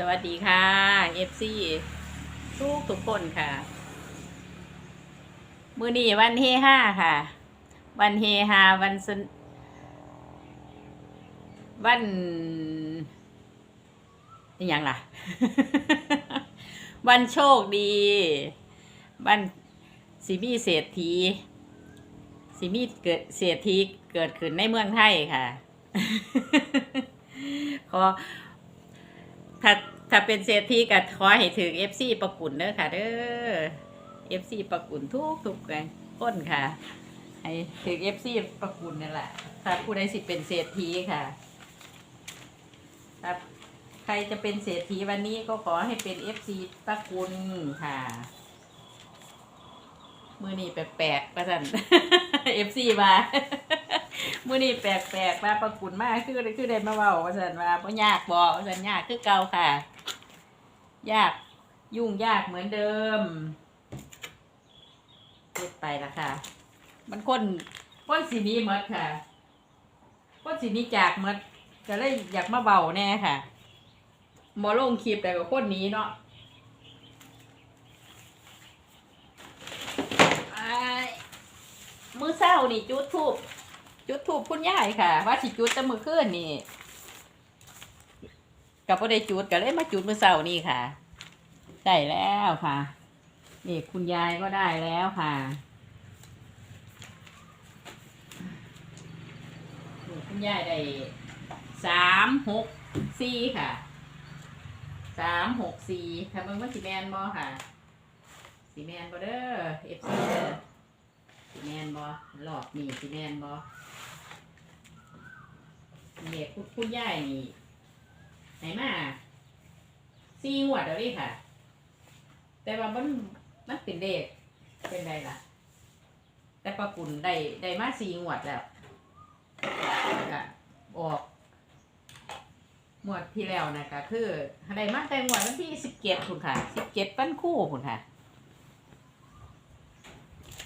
สวัสดีค่ะ FC ทุกทุกคนค่ะ มือนี้วันเฮห้าค่ะ วันเฮฮาวันสนวันย่างล่ะ วันโชคดี วันสิมีเศรษฐีสิมีเกิดเศรษฐีเกิดขึ้นในเมืองไทยค่ะ ขอ ถ้าถ้าเป็นเศรษฐีก็ขอให้ถึงเอฟซีประกุนเด้อค่ะเด้อเอฟซีประกุนทุกทุกกันก้นค่ะ ให้ถึงเอฟซีประกุนนั่แหละถ้าผู้ใดสิเป็นเศรษฐีค่ะถ้าใครจะเป็นเศรษฐีวันนี้ก็ขอให้เป็นเอฟซีประกุนค่ะมือนี่แปลกๆประสันเอฟซีมา มื่อนี่แปลกๆมาประกุนมากคือคือได้มาเว้าประสันว่าเพราะยากบอกประสันยากคือเก่าค่ะ ยากยุ่งยากเหมือนเดิมพูดไปละค่ะ มันคนคนสีนี้มดค่ะคนสีนี้จากมดก็เลยอยากมาเบาแน่ค่ะหมอลงคลิปแต่กับคนนี้เนาะอ้ายมือเศร้านี่จุดทูบ จุดทูบคุณยายค่ะ ว่าสิจุดแต่มือคืนนี่กับพ่ได้จุดก็เลยมาจุดมือเศร้านี่ค่ะ ได้แล้วค่ะ นี่คุณยายก็ได้แล้วค่ะคุณยายได้สามหกสี่ค่ะสามหกสี่ค่ะเบิ่งว่าสีแมนบอค่ะสีแมนบอเด้อเอฟซีเด้อสีแมนบอหลอดนี่สีแมนบอ เด็กคุณคุณยายนี่ไหนมาสี่งวดแล้วดิค่ะ แต่ว่ามันมันเป็นเด็กเป็นไรล่ะ แต่ปลาปุ่นได้ได้มาสี่งวดแล้วก็ออกงวดที่แล้วนะก็คือได้มาแต่งวดวันที่สิบเจ็ดคุณค่ะสิบเจ็ดวันคู่คุณค่ะ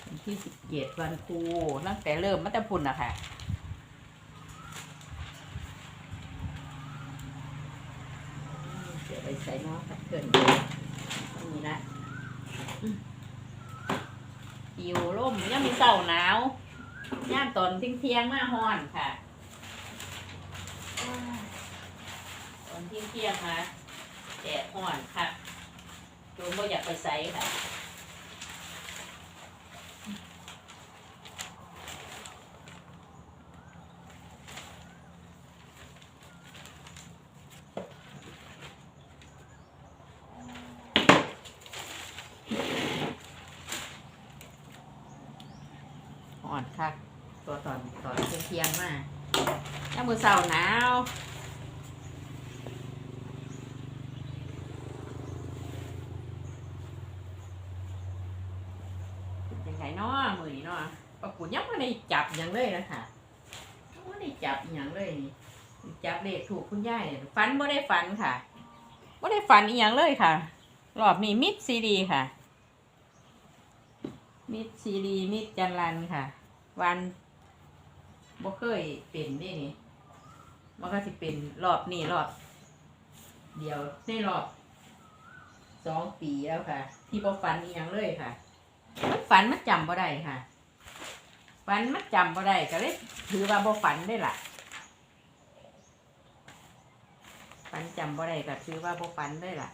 วันที่สิบเจ็ดวันคู่ตั้งแต่เริ่มมาแต่ปุ่นนะคะเดี๋ยวไป ใส่น้อผัดเกินนี่ละปิวร่มย่ามีเสาหนาวย่ามตอนเที่ยงเทียงๆมาฮ้อนค่ะตอนเที่ยงเที่ยงมาแดดฮ้อนค่ะโจนบ่อยากไปใส่ค่ะ อ่อนคักตัวตอนตอนเทียงเที่ยงมาถ้ามือเสาหนาวยังไงเนาะมือนี้เนาะปะกุญยังไม่ได้จับยังเลยนะคะยังไม่ได้จับย่างเลยนี่จับเลขถูกคุณย่ายฟันไม่ได้ฟันค่ะไม่ได้ฟันอีหยังเลยค่ะรอบนี้มิดซีดีค่ะ มิดซีดีมิดจันรันค่ะ วัน บ่เคยเป็นนี่นี่มันก็สิเป็นรอบนี้รอบ เดียวในรอบสองปีแล้วค่ะ ที่บ่ฝันอีหยังเลยค่ะ ฝันมันจำบ่ได้ค่ะ ฝันมันจำบ่ได้ก็เลยถือว่าบ่ฝันได้ล่ะ ฝันจำบ่ได้ก็ถือว่าบ่ฝันได้ล่ะ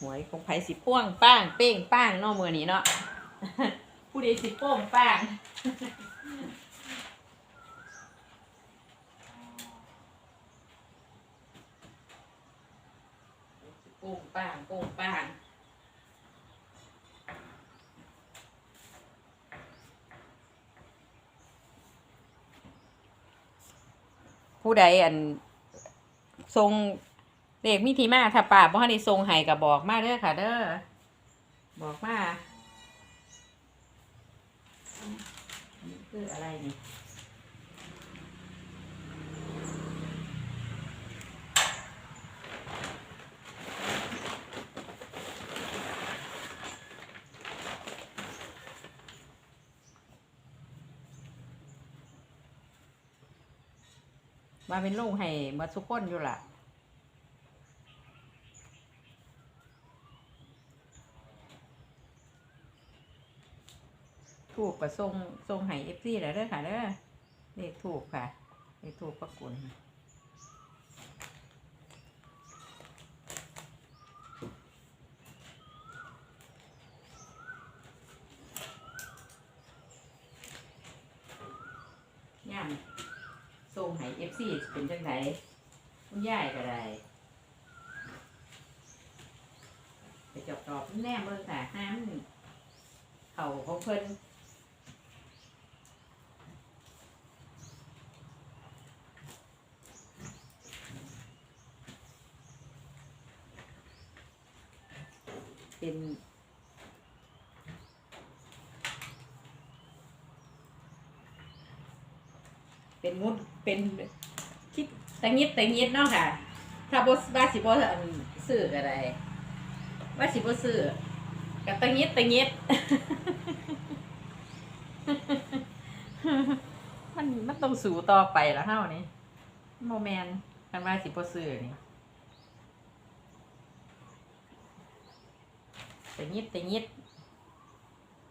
หวยของไผสิป้วงป้างเป้งป้างเนาะมือนี้เนาะผู้ใดสิโป้งป้างโป้งป้างโป้งป้างผู้ใดอันทรง เด็กมีทีมากถ้าป่าบ่ให้ได้ทรงไห้กับบอกมาเด้อค่ะ เด้อบอกมาคืออะไรนี่มาเป็นลูกให้มาทุกคนอยู่ล่ะ ถูกกับทรงทรงไห้เอฟซีแล้วเด้อค่ะเด้อเลขถูกค่ะเลขถูกประกุลย่ำทรงไห้เอฟซีเป็นจังไดคุณยายก็ได้ไปจอบตอบแน่เบิ่งค่ะห้ามเขาของเพิ่น เป็นมุด เป็นคิดแตังยิดแตังยิดเนาะค่ะ ถ้าบสบาสิบอันซื้อก็ได้ว่าสิบซื้อกับแตังยิดแตังยิดมันมันต้องสู่ต่อไปล้วเฮานี่โมแมนกันว่าสิบ่ซื้อนี่แต่ยิดแต่ยิด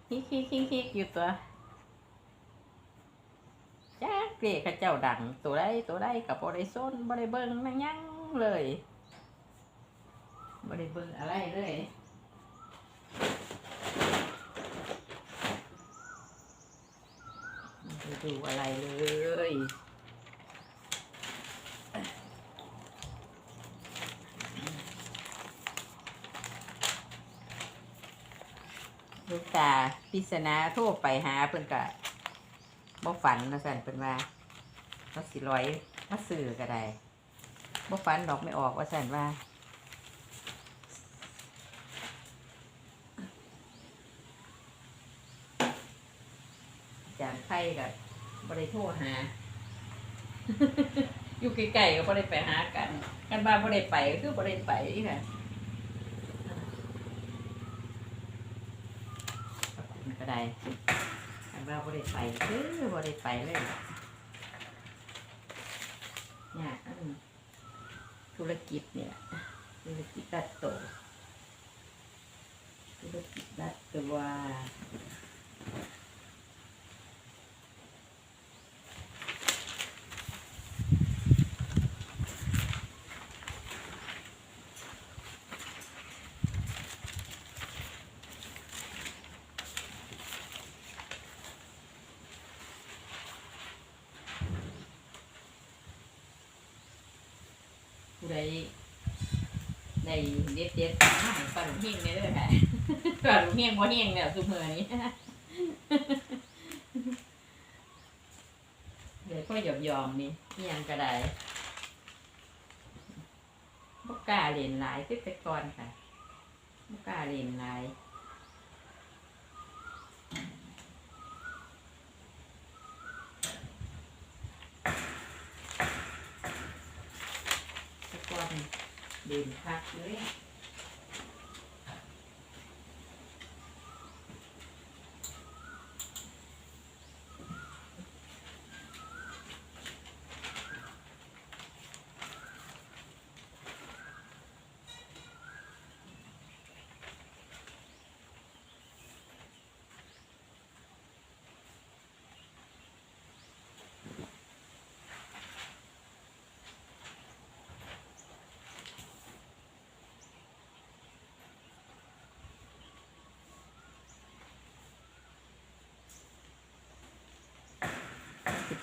ฮิกฮิกฮิกฮิกอยู่ตัว เกลียข้าเจ้าดัง ตัวได้ตัวได้กับบ่ได้ส้นบ่ได้เบิ่งนั่งยังเลยบ่ได้เบิ่งอะไรเลยดูอะไรเลยลูกตาปริศนาโทรไปหาเพิ่อนก็ บ่ฝันนะสันเพิ่นว่าเขาสิร้อยมาซื้อก็ได้บ่ฝันดอกไม่ออกว่าสันว่าจานไข่กับบริโทรหา อยู่ไกลๆก็บริไปหากัน กันบ้านบริไปก็คือบริไปอีกค่ะขอบคุณก็ได้ กันบ้าบริไปคือบริไปเลยเนี่ยธุรกิจเนี่ยธุรกิจดัดโตธุรกิจดัดตัว ใดในเด็ดเด็ดๆมาให้ปลาหลุมเฮงได้เลยค่ะปลาหลุมเฮงว่าเฮงเนี่ยสุเมอนี้เดี๋ยวก็หยอมยอมๆนี่ยังก็ได้บกกาเรียนหลายคือแต่ก่อนค่ะบกกาเรียนหลาย แต่ก่อน เด่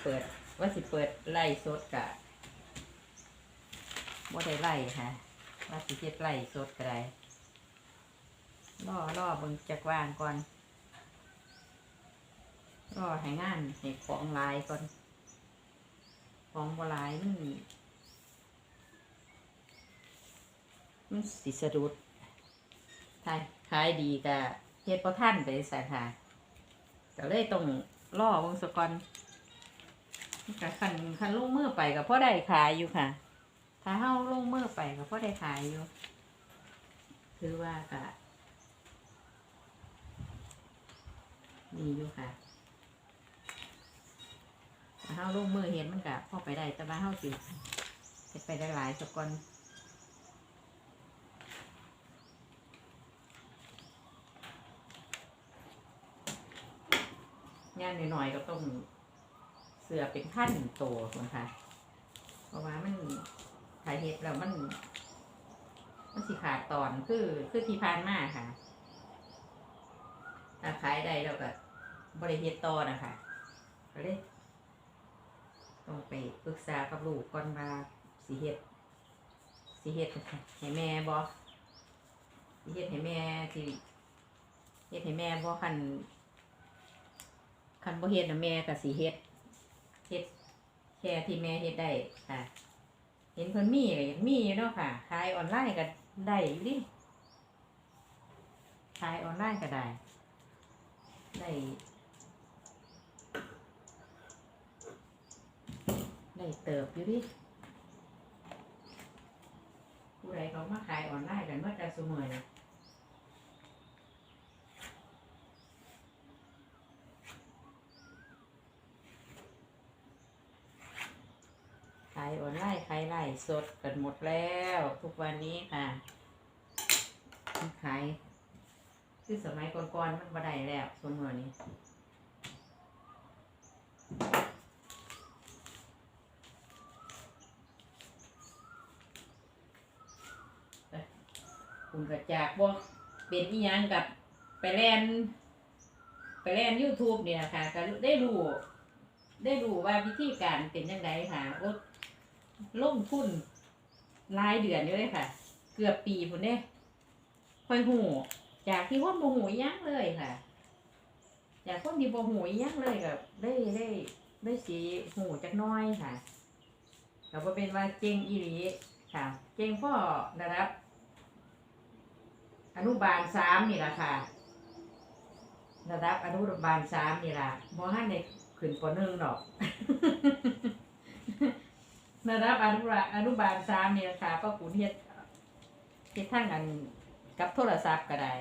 เปิด ว่าสิเปิดไล่สดกะบ่ได้ไล่ค่ะว่าสิเฮ็ดไล่สดก็ได้รอรอเบิ่งจักวางก่อนรอให้งานให้ของลายก่อน ของบ่ลายมันมันสิสะดุดขายขายดีก็เฮ็ดบ่ทันไปใส่ค่ะก็เลยต้องล่อวงสกอน กับคันคันลงมือไปกับพ่อได้ขายอยู่ค่ะ ถ้าเฮาลงมือไปกับพ่อได้ขายอยู่ คือว่ากะมีอยู่ค่ะถ้าเฮาลงมือเห็นมันกะพ่อไปได้แต่ว่าเฮาสิเฮ็ดไปได้หลายสกอนงานหน่อยๆก็ต้อง เสือเป็นขั้นโตนะคะเพราะว่ามันถ่ายเห็ดแล้วมัน มันสิขาดตอนคือคือที่พานมาค่ะถ้าขายได้แล้วก็บริเฮ็ดต่อนะคะก็เลยต้องไปปรึกษากับลูกก่อนว่าสิเฮ็ดสิเฮ็ดให้แม่บอสิเฮ็ดให้แม่สิเฮ็ดให้แม่บอคันคันบ่เฮ็ดนะแม่ก็สิเฮ็ดเฮ็ด แค่ที่แม่เฮ็ดได้ค่ะ เห็นเพิ่นมีก็อยากมีอยู่เนาะค่ะขายออนไลน์ก็ได้อยู่ดิขายออนไลน์ก็ได้ ได้ได้เติบอยู่ดิผู้ใดเขามาขายออนไลน์กันเมื่อแต่สมัยนี้ขายออนไลน์ขายไลฟ์สดกันหมดแล้ว ทุกวันนี้ค่ะขายคือสมัยก่อนๆมันบ่ได้แล้วสมมตินี้คุณกระจากบ่เป็นอีหยังกับไปแลนไปแลน YouTube เนี่ยค่ะก็ได้รู้ได้รู้ว่าวิธีการเป็นยังไงค่ะ ลงทุนรายเดือนอยู่เลยค่ะ เกือบปีพุ่นเด้ค่อยหูจากที่คนบ่หูยังเลยค่ะ จากคนที่บ่หูยังเลยก็ได้ได้ได้สีหูจักน้อยค่ะก็บ่เป็นว่าเก่งอีหลีค่ะเก่งพ่อระดับ อนุบาลสามนี่แหละค่ะระดับอนุบาลสามนี่ล่ะบ่ฮั่นได้ขึ้นปหนึ่งดอก ระดับอนุบาลอนุบาลสามเนี่ยค่ะก็ขุนเฮ็ดเฮ็ดทั้งอันกับโทรศัพท์ก็ได้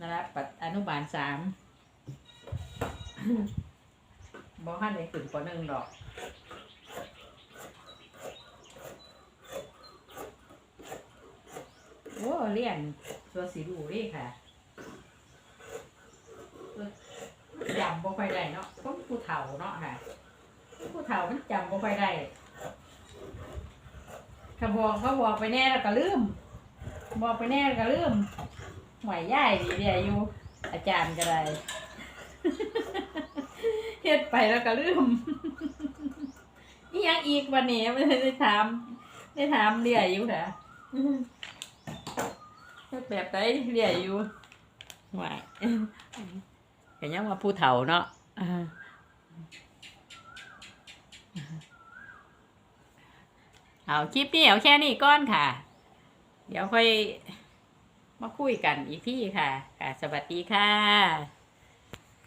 นะครับอนุบาลสามบอกให้ในขึ้นหนึ่งดอกโอ้เรียนตัวสีดูเรีค่ะจำบ่ค่อยได้เนาะต้องผู้เฒ่าเนาะค่ะผู้เฒ่ามันจำบ่ค่อยได้ เขาบอกเขาบอกไปแน่แล้วก็ลืม บอกไปแน่แล้วก็ลืมหวยย่ายดีเดียอยู่ อาจารย์ก็ได้ เฮ็ดไปแล้วก็ลืมนี่ยังอีกวันนี้ไม่ได้ถามได้ถามเรียอยู่ค่ะเฮ็ดแบบไหนเรียอยู่หวยเห็นยังว่าผู้เฒ่าเนาะอ่า เอาคลิปนี้เอาแค่นี้ก้อนค่ะ เดี๋ยวค่อยมาคุยกันอีกที่ค่ะ ค่ะ สวัสดีค่ะ